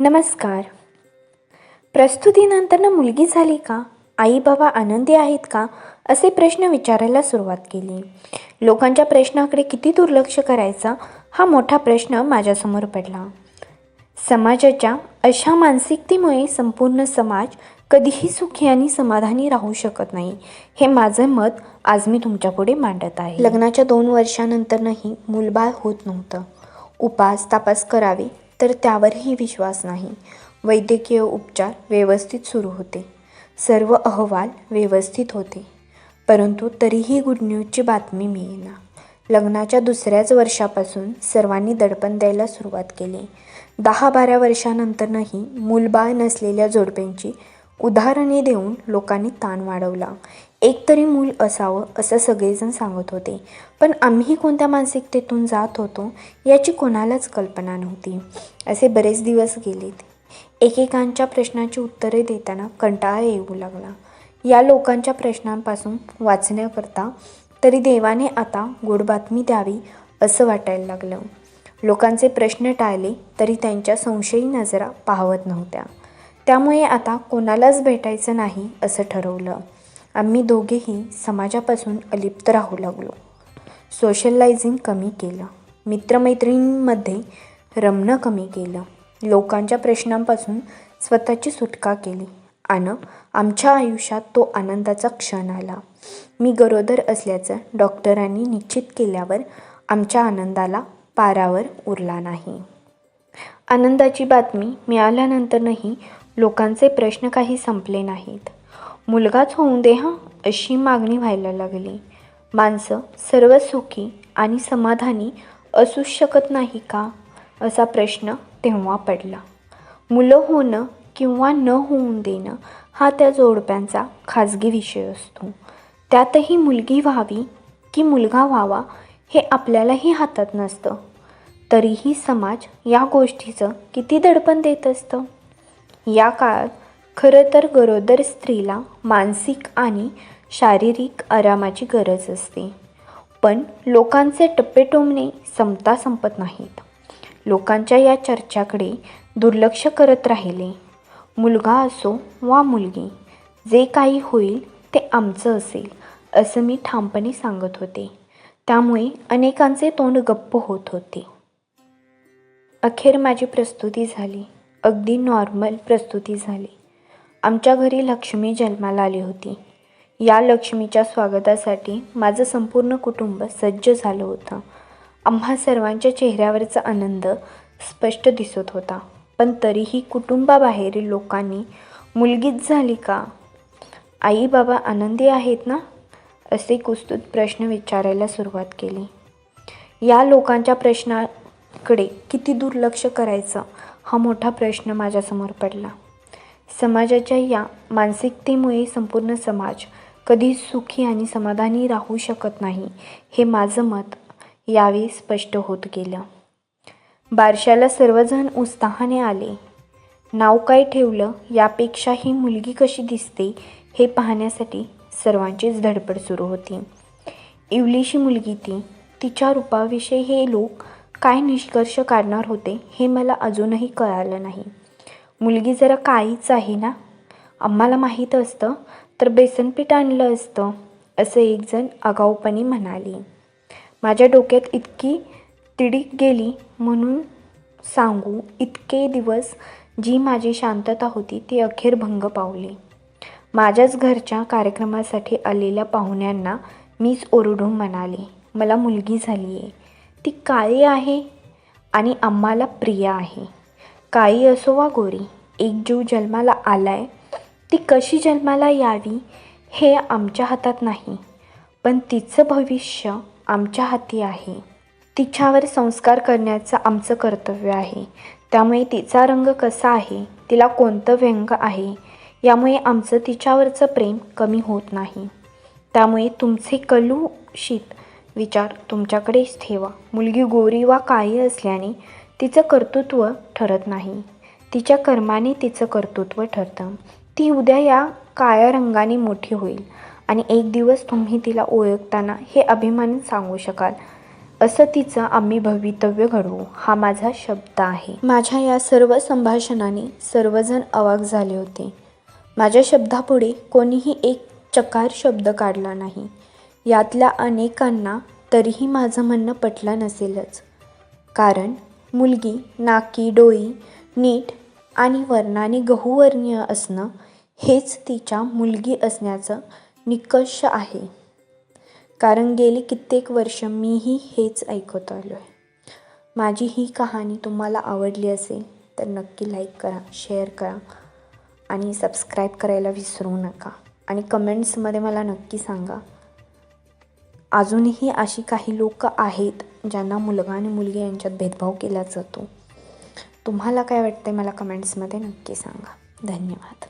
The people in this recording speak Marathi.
नमस्कार. प्रस्तुतीनंतरनं मुलगी झाली का? आई बाबा आनंदी आहेत का? असे प्रश्न विचारायला सुरुवात केली. लोकांच्या प्रश्नाकडे किती दुर्लक्ष करायचा? हा मोठा प्रश्न माझ्यासमोर पडला. समाजाच्या अशा मानसिकतेमुळे संपूर्ण समाज कधीही सुखी आणि समाधानी राहू शकत नाही. हे माझं मत आज मी तुमच्यापुढे मांडत आहे. लग्नाच्या दोन वर्षानंतरनंही मूलबाळ होत नव्हतं. उपास तापास करावे तर त्यावरही विश्वास नाही. वैद्यकीय उपचार व्यवस्थित सुरू होते. सर्व अहवाल व्यवस्थित होते. परंतु तरीही गुड न्यूजची बातमी मिळेना. लग्नाच्या दुसऱ्याच वर्षापासून सर्वांनी दडपण द्यायला सुरुवात केली. दहा बारा वर्षानंतरही मूलबाळ नसलेल्या जोडप्यांची उदाहरणे देऊन लोकांनी ताण वाढवला. एक तरी मूल असावं असं सगळेजण सांगत होते. पण आम्ही कोणत्या मानसिकतेतून जात होतो याची कोणालाच कल्पना नव्हती. असे बरेच दिवस गेलेत. एकेकांच्या प्रश्नाची उत्तरे देताना कंटाळा येऊ लागला. या लोकांच्या प्रश्नांपासून वाचण्याकरता तरी देवाने आता गोड बातमी द्यावी असं वाटायला लागलं. लोकांचे प्रश्न टाळले तरी त्यांच्या संशयी नजरा पाहवत नव्हत्या. त्यामुळे आता कोणालाच भेटायचं नाही असं ठरवलं. आम्ही दोघेही समाजापासून अलिप्त राहू लागलो. सोशलायझिंग कमी केलं. मित्रमैत्रिणींमध्ये रमणं कमी केलं. लोकांच्या प्रश्नांपासून स्वतःची सुटका केली. आणि आमच्या आयुष्यात तो आनंदाचा क्षण आला. मी गरोदर असल्याचं डॉक्टरांनी निश्चित केल्यावर आमच्या आनंदाला पारावर उरला नाही. आनंदाची बातमी मिळाल्यानंतरही लोकांचे प्रश्न काही संपले नाहीत. मुलगाच होऊन दे हां? अशी मागणी व्हायला लागली. माणसं सर्व सुखी आणि समाधानी असूच शकत नाही का? असा प्रश्न तेव्हा पडला. मुलं होणं किंवा न होऊन देणं हा त्या जोडप्यांचा खाजगी विषय असतो. त्यातही मुलगी व्हावी की मुलगा व्हावा हे आपल्यालाही हातात नसतं. तरीही समाज या गोष्टीचं किती दडपण देत असतं? या काळात खरं तर गरोदर स्त्रीला मानसिक आणि शारीरिक आरामाची गरज असते. पण लोकांचे टप्पे टोमणे संपता संपत नाहीत. लोकांच्या या चर्चाकडे दुर्लक्ष करत राहिले. मुलगा असो वा मुलगी जे काही होईल ते आमचं असेल असं मी ठामपणे सांगत होते. त्यामुळे अनेकांचे तोंड गप्प होत होते. अखेर माझी प्रस्तुती झाली. अगदी नॉर्मल प्रस्तुती झाली. आमच्या घरी लक्ष्मी जन्माला आली होती. या लक्ष्मीच्या स्वागतासाठी माझं संपूर्ण कुटुंब सज्ज झालं होतं. आम्हा सर्वांच्या चेहऱ्यावरचा आनंद स्पष्ट दिसत होता. पण तरीही कुटुंबाबाहेरील लोकांनी मुलगीच झाली का? आई बाबा आनंदी आहेत ना? असे कुस्तूत प्रश्न विचारायला सुरुवात केली. या लोकांच्या प्रश्नाकडे किती दुर्लक्ष करायचं हा मोठा प्रश्न माझ्यासमोर पडला. समाजाच्या या मानसिकतेमुळे संपूर्ण समाज कधी सुखी आणि समाधानी राहू शकत नाही हे माझं मत यावेळी स्पष्ट होत गेलं. बारशाला सर्वजण उत्साहाने आले. नाव काय ठेवलं यापेक्षा ही मुलगी कशी दिसते हे पाहण्यासाठी सर्वांचीच धडपड सुरू होती. इवलीशी मुलगी ती तिच्या रूपाविषयी हे लोक काय निष्कर्ष काढणार होते हे मला अजूनही कळालं नाही. मुलगी जरा काहीच आहे ना? आम्हाला माहीत असतं तर बेसनपीठ आणलं असतं असं एकजण आगाऊपणे म्हणाली. माझ्या डोक्यात इतकी तिडीक गेली म्हणून सांगू इतके दिवस जी माझी शांतता होती ती अखेर भंग पावली. माझ्याच घरच्या कार्यक्रमासाठी आलेल्या पाहुण्यांना मीच ओरडून म्हणाले मला मुलगी झाली आहे ती काळी आहे आणि आम्हाला प्रिय आहे. काळी असो वा गोरी एक जीव जन्माला आलाय ती कशी जन्माला यावी हे आमच्या हातात नाही पण तिचं भविष्य आमच्या हाती आहे. तिच्यावर संस्कार करण्याचं आमचं कर्तव्य आहे. त्यामुळे तिचा रंग कसा आहे तिला कोणतं व्यंग आहे यामुळे आमचं तिच्यावरचं प्रेम कमी होत नाही. त्यामुळे तुमचे कलुषित विचार तुमच्याकडेच ठेवा. मुलगी गोरी वा काळी असल्याने तिचं कर्तृत्व ठरत नाही. तिच्या कर्माने तिचं कर्तृत्व ठरतं. ती उद्या या काळ्या रंगाने मोठी होईल आणि एक दिवस तुम्ही तिला ओळखताना हे अभिमान सांगू शकाल. असं तिचं आम्ही भवितव्य घडवू. हा माझा शब्द आहे. माझ्या या सर्व संभाषणाने सर्वजण अवाक झाले होते. माझ्या शब्दापुढे कोणीही एक चकार शब्द काढला नाही. यातल्या अनेकांना तरीही माझं म्हणणं पटलं नसेलच. कारण मुलगी नाकी डोई नीट आणि वर्णाने गहूवर्णीय असणं हेच तिच्या मुलगी असण्याचं निकष आहे. कारण गेली कित्येक वर्ष मीही हेच ऐकत आलो आहे माझी ही कहाणी तुम्हाला आवडली असेल तर नक्की लाईक करा शेअर करा आणि सबस्क्राईब करायला विसरू नका. आणि कमेंट्समध्ये मला नक्की सांगा. अजूनही अशी काही लोक आहेत ज्यांना मुलगा आणि मुलगी यांच्यात भेदभाव केला जातो. तुम्हाला काय वाटतं मला कमेंट्समध्ये नक्की सांगा. धन्यवाद.